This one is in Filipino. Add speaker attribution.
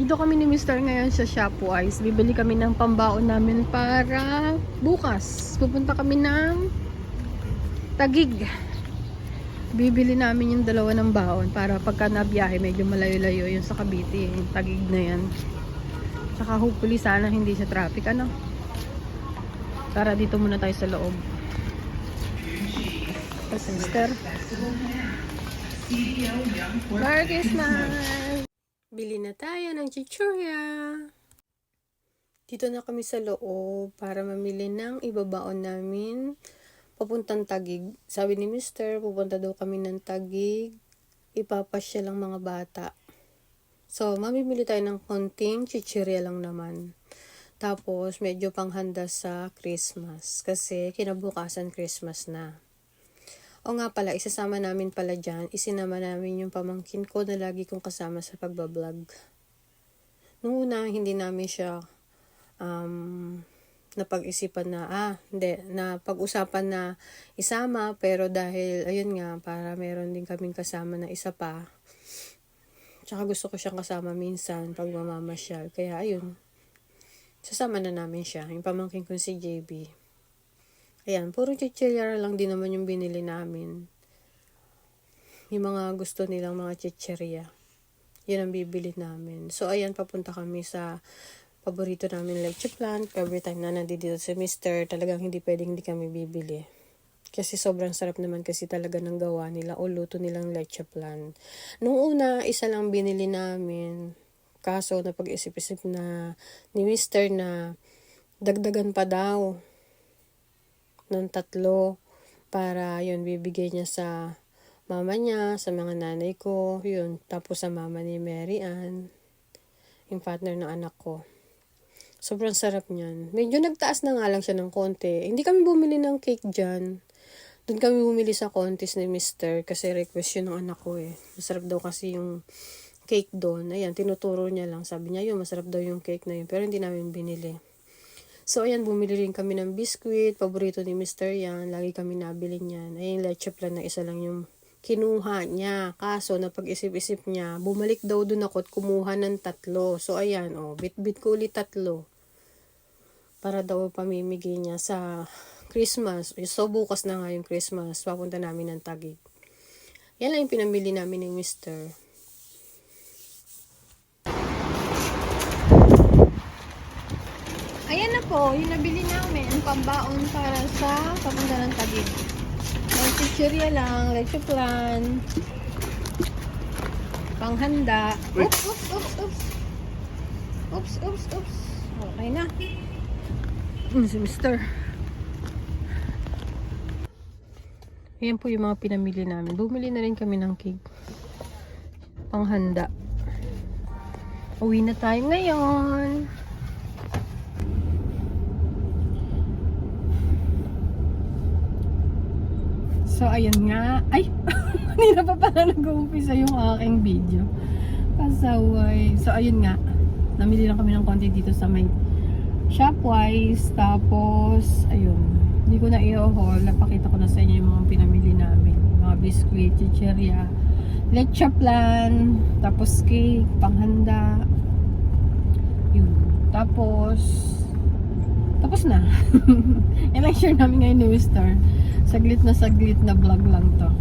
Speaker 1: Dito kami ni Mr. ngayon sa Shopwise. Bibili kami ng pambaon namin para bukas. Pupunta kami ng Tagig. Bibili namin yung dalawa ng baon para pagka nabiyahe medyo malayo-layo yung sa Cavite. Yung Tagig na yan. Tsaka hopefully sana hindi sa traffic. Ano? Tara dito muna tayo sa loob. Kasi Mr. Merry Christmas! Bili na tayo ng chichurya. Dito na kami sa loob para mamili ng ibabaon namin papuntang Tagig. Sabi ni Mister, pupunta daw kami ng Tagig. Ipapasya lang mga bata. So, mamimili tayo ng konting chichirya lang naman. Tapos, medyo panghanda sa Christmas. Kasi, kinabukasan Christmas na. O nga pala, isasama namin pala dyan. Isinama namin yung pamangkin ko na lagi kong kasama sa pagbablog. Nung una, hindi namin siya um, napag-isipan na, ah, hindi, na pag-usapan na isama, pero dahil, ayun nga, para meron din kaming kasama na isa pa. Tsaka gusto ko siyang kasama minsan pag mamamasyal. Kaya, ayun, sasama na namin siya. Yung pamangkin ko si JB. Ayan, puro chichirya lang din naman yung binili namin. Yung mga gusto nilang mga chichirya. Yun ang bibili namin. So, ayan, papunta kami sa paborito namin leche plant. Every time na nandito si Mister, talagang hindi pwedeng hindi kami bibili. Kasi sobrang sarap naman kasi talaga ng gawa nila o luto nilang leche plant. Nung una, isa lang binili namin. Kaso, napag-isip-isip na ni Mister na dagdagan pa daw ng tatlo para yun bibigay niya sa mama niya, sa mga nanay ko, yun. Tapos sa mama ni Mary Ann, yung partner ng anak ko. Sobrang sarap niyan. Medyo nagtaas na nga lang siya ng konti. Hindi kami bumili ng cake dyan. Doon kami bumili sa contest ni Mister kasi request yun ng anak ko eh. Masarap daw kasi yung cake doon. Ayan, tinuturo niya lang. Sabi niya yun, masarap daw yung cake na yun. Pero hindi namin binili. So, ayan, bumili rin kami ng biscuit. Paborito ni Mr. yan. Lagi kami nabili niyan. Ayun, leche plan na isa lang yung kinuha niya. Kaso, napag-isip-isip niya, bumalik daw dun ako at kumuha ng tatlo. So, ayan, oh, bit-bit ko ulit tatlo. Para daw pamimigay niya sa Christmas. So, bukas na nga yung Christmas. Papunta namin ng Tagig. Yan lang yung pinamili namin ng Mr. Ayan na po, yung nabili namin, pambaon para sa papunta ng Tagig. May chichirya lang, leche plan, panghanda. Oops, oops, oops, oops. Oops, oops, oops. Okay na. Mm, si Mister. Ayan po yung mga pinamili namin. Bumili na rin kami ng cake. Panghanda. Uwi na tayo ngayon. So, ayun nga. Ay! Hindi na pa pala nag-uumpisa yung aking video. Pasaway. So, ayun nga. Namili lang kami ng konti dito sa may Shopwise. Tapos, ayun. Hindi ko na i-haul. Napakita ko na sa inyo yung mga pinamili namin. Mga biskuit, chicheria, leche plan, tapos cake, panghanda. Yun. Tapos, tapos na. Share namin ngayon ni Mr. Saglit na saglit na vlog lang to.